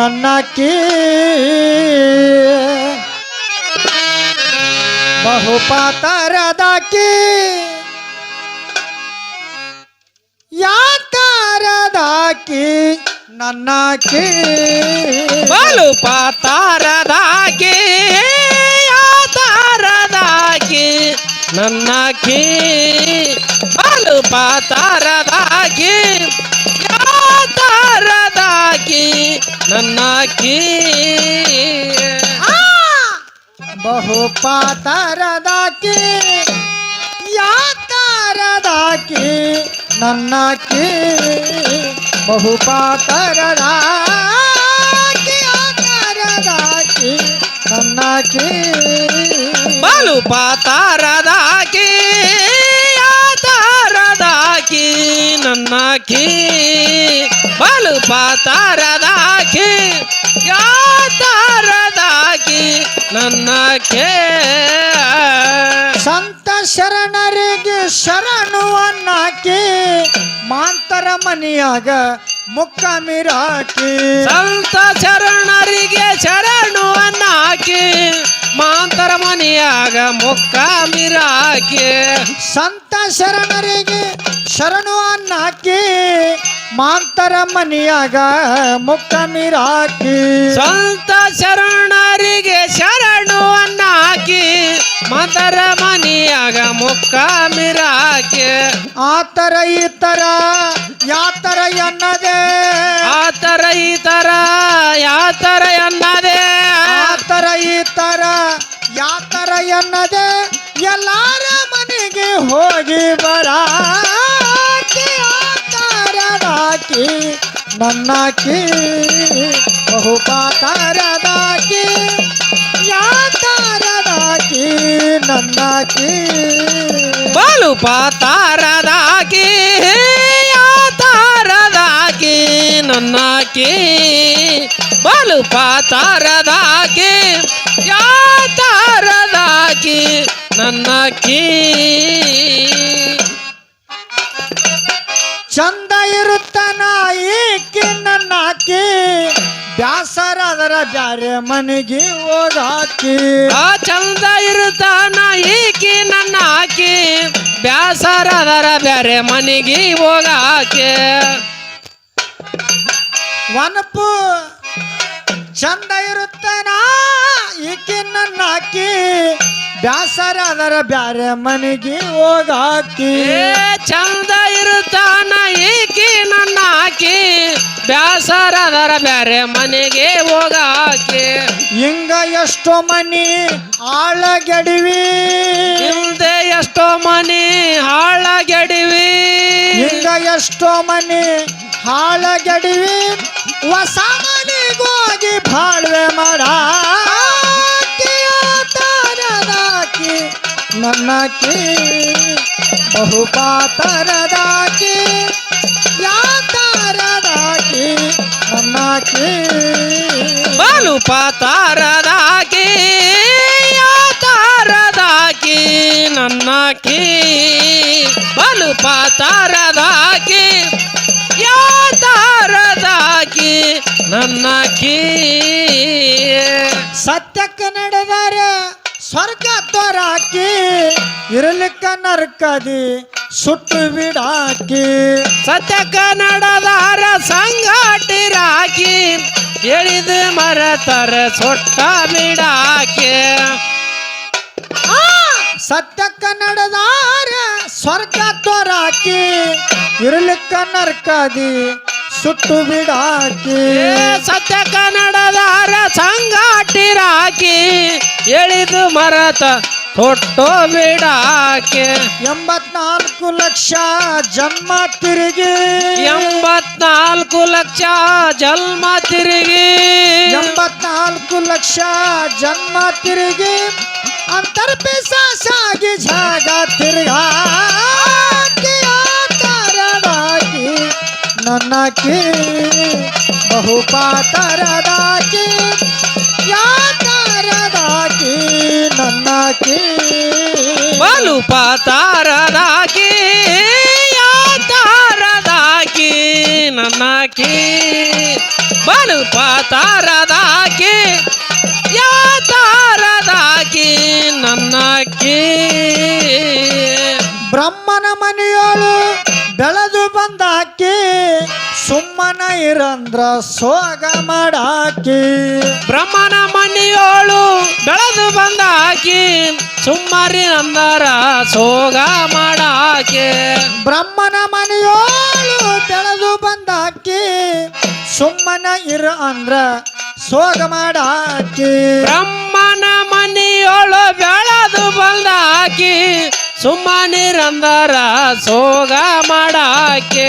ಪಾತಾರದಾಕಿ ನನ್ನಕಿ ಬಹು ಪಾತಾರದಾಕಿ ಯಾತಾರದಾಕಿ ನನ್ನಕಿ ಬಲು ಪಾತಾರದಾಗಿ ಯಾತಾರದಾಗಿ ನನ್ನಕಿ ಬಲು ಪಾತಾರದಾಗಿ ಯಾತಾರದಾಗಿ ನನ್ನಕಿ ಬಹು ಪಾತಾರದಾಕಿ ಯಾತಾರದಾಕಿ ನನ್ನಕಿ ಬಹು ಪಾತಾರದಾಕಿ ಯಾತಾರದಾಕಿ ನನ್ನಕಿ ಬಲು ಪಾತಾರದಾಗಿ ಯಾತಾರದಾಗಿ ನನ್ನಕಿ ಬಲು ಯಾತಾರದಾಕಿ ನನ್ನ ಕೇ ಸಂತ ಶರಣರಿಗೆ ಶರಣು ಅನ್ನಾಕಿ ಮಾಂತರ ಮನಿಯಾಗ ಮುಕ್ಕ ಮಿರಾಕಿ. ಸಂತ ಶರಣರಿಗೆ ಶರಣು ಅನ್ನಾಕಿ ಮಾಂತರ ಮನೆಯಾಗ ಮುಕ್ಕ ಮಿರಾಕಿ. ಸಂತ ಶರಣರಿಗೆ ಶರಣು ಅನ್ನಾಕಿ ಮಾಂತರ ಮನಿಯಾಗ ಮುಕ್ತ ನೀರಾಕಿ. ಸಂತ ಶರಣರಿಗೆ ಶರಣು ಅನ್ನಾಕಿ. ಮಾಂತರ ಮನಿಯಾಗ ಮುಕ್ಕ ಮಿರಾಕಿ. ಆತರ ಈ ತರ ಯಾತರ ಎನ್ನದೆ. ಆತರ ಈ ತರ ಯಾತರ ಅನ್ನದೆ ಆತರ ಈ ತರ ಯಾತರ ಎನ್ನದೆ. ಎಲ್ಲಾರ ಮನೆಗೆ ಹೋಗಿ ಬರಾಕಿ ಆತರದಾಕಿ ನನ್ನಾಕಿ ಬಹುಪಾತಾರದಾಕಿ ಯಾತಾರದಾಕಿ ಯಾತರದಾಕಿ ನನ್ನಾಕಿ ಬಲು ಪಾತಾರದಾಗಿ ಯಾತಾರದಾಗಿ ನನ್ನಾಕಿ ಬಲು ಯಾತಾರದಾಕಿ ನನ್ನ ನನ್ನಕಿ ಚಂದ ಇರುತ್ತನ ಈಕಿ ನನ್ನಾಕಿ ಬ್ಯಾಸರಾದರ ಬ್ಯಾರೆ ಮನೆಗೆ ಹೋಗಾಕಿ ಆ ಚಂದ ಇರುತ್ತಾನ ಈಕಿ ನನ್ನ ಆಕಿ ಬ್ಯಾಸರದರ ಬ್ಯಾರೆ ಮನೆಗೆ ಹೋಗಾಕೆ ವನಪು ಚಂದ ಇರುತ್ತನ ಈಕಿ ನನ್ನಾಕಿ ಬ್ಯಾಸರಾದರ ಬ್ಯಾರೆ ಮನೆಗೆ ಹೋಗಾಕಿ. ಚಂದ ಇರುತ್ತಾನ ಈಕಿ ನನ್ನ ಬ್ಯಾಸರ ಅದರ ಬ್ಯಾರೆ ಮನೆಗೆ ಹೋಗಾಕಿ. ಹಿಂಗ ಎಷ್ಟೋ ಮನಿ ಆಳಗೆಡಿವಿ ಹಿಂದೆ ಎಷ್ಟೋ ಮನಿ ಹಾಳಗೆಡಿವಿ ಹಿಂಗ ಎಷ್ಟೋ ಮನಿ ಹಾಳಗೆಡಿವಿ ಹೊಸ ಬಹು ಪಾತರದಾಕಿ ಯಾತರದಾಕಿ ನನ್ನಕಿ ಬಲು ನನ್ನ ಯಾತಾರದಾಗಿ ನನ್ನಕಿ ಬಲು ಪಾತಾರದಾಗಿ ನನ್ನ ನನ್ನಕಿ ಸತ್ಯಕ್ಕೆ ನಡೆದಾರ ಸ್ವರ್ಗ ತೋರಾಕಿ ಇರಲಿಕ್ಕ ನರ್ಕದಿ ಸುಟ್ಟು ಬಿಡಾಕಿ ಸತ್ಯ ಕನ್ನಡದಾರ ಸಂಗಾಟಿರಾಕಿ ಎಳಿದು ಮರತರ ಸೊಟ್ಟ ಬಿಡಾಕೆ ಆ ಸತ್ಯಕ್ಕ ನಡೆದಾರ ಸ್ವರ್ಗ ತೋರಾಕಿ ಇರಲಿಕ್ಕ ನರ್ಕದಿ ಸುಟ್ಟು ಬಿಡಾಕಿ. ಸತ್ಯ ಕನ್ನಡದ ಹರ ಸಂಗಾಟಿರಾಕಿ ಎಳಿದು ಮರತ ತೊಟ್ಟು ಬಿಡಾಕೆ. ಎಂಬತ್ನಾಲ್ಕು ಲಕ್ಷ ಜನ್ಮ ತಿರುಗಿ. ಎಂಬತ್ನಾಲ್ಕು ಲಕ್ಷ ಜನ್ಮ ತಿರುಗಿ. ಎಂಬತ್ನಾಲ್ಕು ಲಕ್ಷ ಜನ್ಮ ತಿರುಗಿ. ಅಂತರ್ಪಿಸಾಗಿ ಜಾಗ ತಿರುಗಾಕಿ ನನ್ನಕಿ ಬಹು ಪಾತರದಾಕಿ ಯಾತರದಾಕಿ ನನ್ನಕಿ ಬಲು ಪಾತಾರದಾಗಿ ಯಾತಾರದಾಗಿ ನನ್ನ ನನ್ನಕ್ಕಿ ಬಲು ಪಾತಾರದಾಕಿ ಯಾತಾರದಾಕಿ ನನ್ನಕ್ಕಿ ಬ್ರಹ್ಮನ ಮನೆಯೋಳು ಬೆಳೆದು ಬಂದಾಕಿ ಸುಮ್ಮನ ಇರಂದ್ರ ಸೋಗ ಮಾಡಾಕಿ. ಬ್ರಹ್ಮನ ಮನೆಯೋಳು ಬೆಳೆದು ಬಂದಾಕಿ ಸುಮ್ಮರಿ ಅಂದರ ಸೋಗ ಮಾಡಾಕೆ. ಬ್ರಹ್ಮನ ಮನೆಯೋಳು ಬೆಳೆದು ಬಂದಾಕಿ ಸುಮ್ಮನ ಇರ ಅಂದ್ರ ಸೋಗ ಮಾಡಾಕಿ. ಬ್ರಹ್ಮನ ಮನೆಯೋಳು ಬೆಳೆದು ಬಂದಾಕಿ ಸುಮ್ಮನಿರಂದರ ಸೋಗ ಮಾಡಾಕೆ.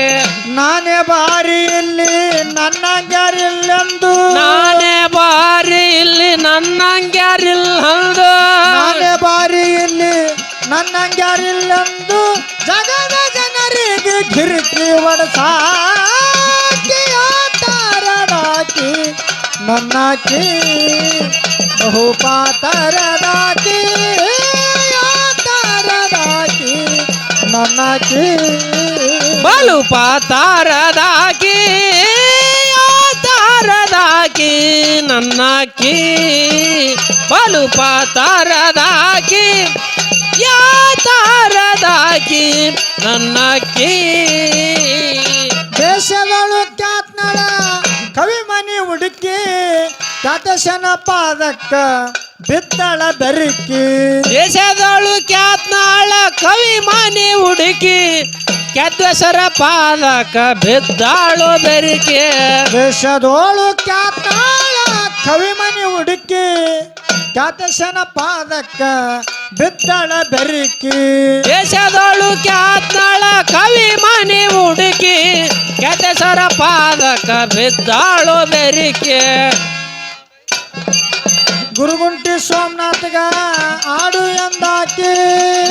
ನಾನೇ ಬಾರಿ ಇಲ್ಲಿ ನನ್ನ ಗ್ಯಾರಿಲ್ಲೆಂದು ನಾನೇ ಬಾರಿ ಇಲ್ಲಿ ನನ್ನ ಗ್ಯಾರಿಲ್ಲಂದು ನಾನೇ ಬಾರಿ ಇಲ್ಲಿ ನನ್ನ ಗ್ಯಾರಿಲ್ಲಂದು ಜಗದ ಜನರಿಗೆ ಕಿರಿಕಿ ಒಡಸಾಕಿ ನನ್ನ ಕೀ ಬಹುಪಾತರದಾಕಿ ನನ್ನಾಕಿ ಬಲು ಪಾತಾರದಾಕಿ ತಾರದಾಕಿ ಕೀ ಬಲು ಪಾತಾರದಾಗಿ ಯಾ ತಾರದಾಕಿ ನನ್ನಕ್ಕಿ. ದೇಶದಳು ಖ್ಯಾತ್ನಳ ಕವಿ ಮನೆ ಹುಡುಕಿ. ಖ್ಯಾತಶನ ಪಾದಕ್ಕ ಬಿದ್ದಳ ಬೆರಕಿ. ದೇಶದಳು ಖ್ಯಾತ್ನಾಳ ಕವಿ ಮಾನಿ ಹುಡುಕಿ ಕೆದ್ದಸರ ಪಾದಕ ಬಿದ್ದಾಳು ಬೆರಿಕೆ. ದೇಶದೋಳು ಖ್ಯಾತ್ನಾಳ ಕವಿ ಮನಿ ಹುಡುಕಿ ಖ್ಯಾತಶನ ಪಾದಕ್ಕ ಬಿದ್ದಳ ಬೆರಕಿ. ದೇಶದೋಳು ಖ್ಯಾತ್ನಾಳ ಕವಿ ಮಾನಿ ಹುಡುಕಿ ಕೆದ್ದಸರ ಪಾದಕ ಬಿದ್ದಾಳು ಬೆರಿಕೆ. ಗುರುಗುಂಟಿ ಸೋಮನಾಥಗ ಹಾಡು ಎಂದಾಕಿ.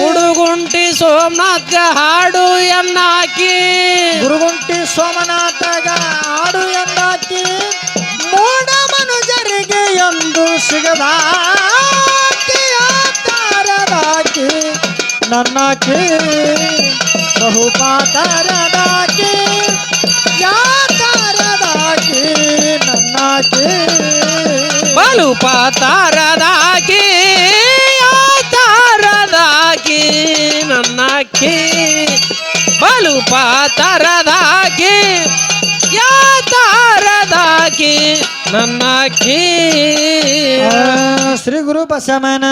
ಗುಡುಗುಂಟಿ ಸೋಮನಾಥ್ ಹಾಡು ಎನ್ನಾಕಿ ಗುರುಗುಂಟಿ ಸೋಮನಾಥಗ ಹಾಡು ಎಂದಾಕಿ. ಮೂಢ ಮನುಜರಿಗೆ ಎಂದು ಸಿಗದಾಕಿ ನನ್ನಾಕಿ ಬಹುಪಾತರದಾಕಿ. ಯಾತಾರದಾಕಿ ನನ್ನ ನನ್ನಾಕಿ ಬಲು ತಾರದಾಗಿ ತಾರದಾಗಿ ನನ್ನಕ್ಕಿ. ಬಲು ಪಾತಾರದಾಕಿ ಯಾ ತಾರದಾಗಿ ನನ್ನಕ್ಕಿ ಶ್ರೀ ಗುರು ಬಸವನ